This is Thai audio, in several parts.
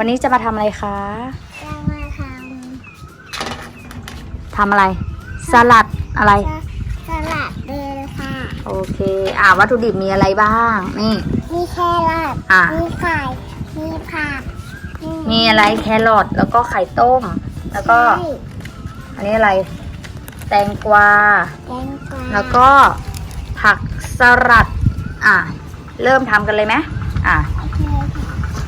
วันนี้จะมาทำอะไรคะจะมาททำอะไร สลัดอะไรำสลัดเดลค่ะ โอเค อ่าวัตถุดิบมีอะไรบ้าง นี่ มีแครอทอะมีไข่มีผัก มีอะไรแครอทแล้วก็ไข่ต้ม แล้วก็ใช่อันนี้อะไร แตงกวา แตงกวา แล้วก็ผักสลัด อะเริ่มทำกันเลยไหมอะ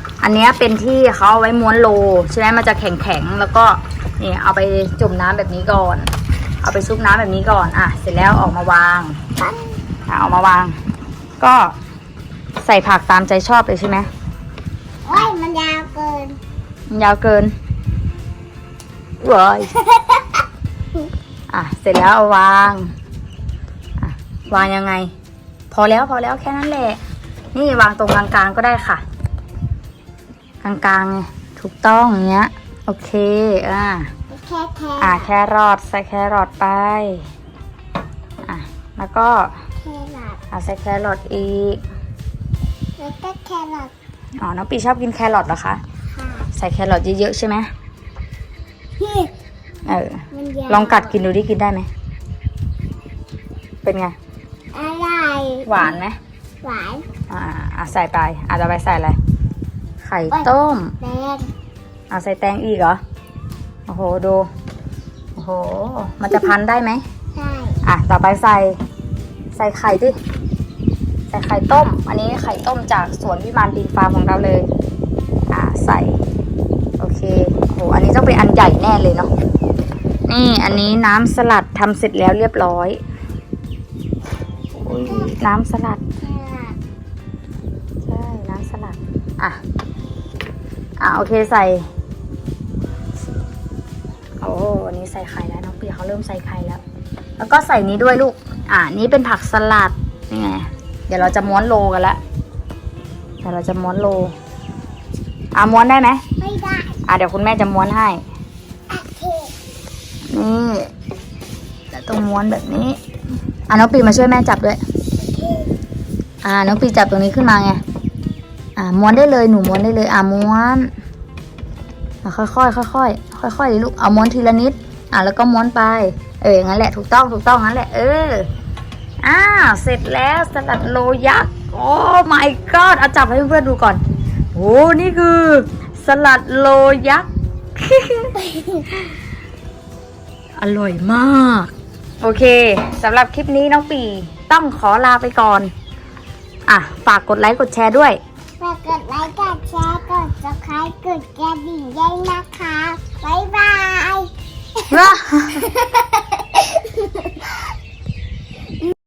โอเคค่ะอันเนี้ยเป็นที่เขาเอาไว้ม้วนโลใช่ไหมมันจะแข็งๆแล้วก็นี่เอาไปจุ่มน้ำแบบนี้ก่อน เอาไปซุปน้ำแบบนี้ก่อน อะ เสร็จแล้วออกมาวางปั้นอะเอามาวาง ก็ใส่ผักตามใจชอบเลยใช่ไหมโอ้ยมันยาวเกิน มันยาวเกินเว้ยอะ เสร็จแล้วเอาวางอะวางยังไง พอแล้วพอแล้วแค่นั้นแหละ นี่วางตรงกลางๆก็ได้ค่ะ กลางๆไงถูกต้องอย่างเงี้ย โอเค อะแค่แค่อะแครอทใส่แครอทไป อะ แล้วก็แครอทอะใส่แครอทอีก แล้วก็แครอทอ๋อ น้องปีชอบกินแครอทเหรอคะ ค่ะใส่แครอทเยอะๆใช่ไหมนี่เออ มันยาวลองกัดกินดูดิกินได้ไหม เป็นไงอะไรหวานไหมหวาน อ่าอะใส่ไปอะจะไปใส่อะไร ไข่ต้ม แดงอะใส่แตงอีกเหรอ โอ้โห ดู โอ้โห มันจะพันได้ไหม ใช่อะ ต่อไปใส่ ใส่ไข่ดิ ใส่ไข่ต้ม อันนี้ไข่ต้มจากสวนวิมานดินฟาร์มของเราเลย อะใส่ โอเค โห อันนี้ต้องเป็นอันใหญ่แน่เลยเนาะ นี่ อันนี้น้ำสลัดทำเสร็จแล้วเรียบร้อยอุ๊ยน้ำสลัดแครอทใช่ น้ำสลัด อะ อะโอเคใส่ โอ้วันนี้ใส่ไข่แล้วน้องปีเขาเริ่มใส่ไข่แล้ว แล้วก็ใส่นี้ด้วยลูก อะนี่เป็นผักสลัดนี่ไงเดี๋ยวเราจะม้วนโลกันละเดี๋ยวเราจะม้วนโล อะม้วนได้ไหมไม่ได้ อะเดี๋ยวคุณแม่จะม้วนให้โอเคนี่แล้วต้องม้วนแบบนี้ อะน้องปีมาช่วยแม่จับด้วยโอเคอ่าน้องปีจับตรงนี้ขึ้นมาไง อ่าม้วนได้เลยหนูม้วนได้เลย อ่าม้วนอ่าค่อยๆค่อยๆค่อยๆเลยลูกเอาม้วนทีละนิด อ่าแล้วก็ม้วนไป เอองั้นแหละถูกต้องถูกต้องงั้นแหละเอออ้าวเสร็จแล้วสลัดโลยักษ์โอ้ my god เอาจับให้เพื่อนๆดูก่อนโอ้นี่คือ สลัดโลยักษ์อร่อยมาก โอเคสำหรับคลิปนี้น้องปีต้องขอลาไปก่อน อะ ฝากกดไลค์กดแชร์ด้วย ฝากกดไลค์กดแชร์กด subscribe กดกระดิ่งด้วยนะคะ บ๊ายบาย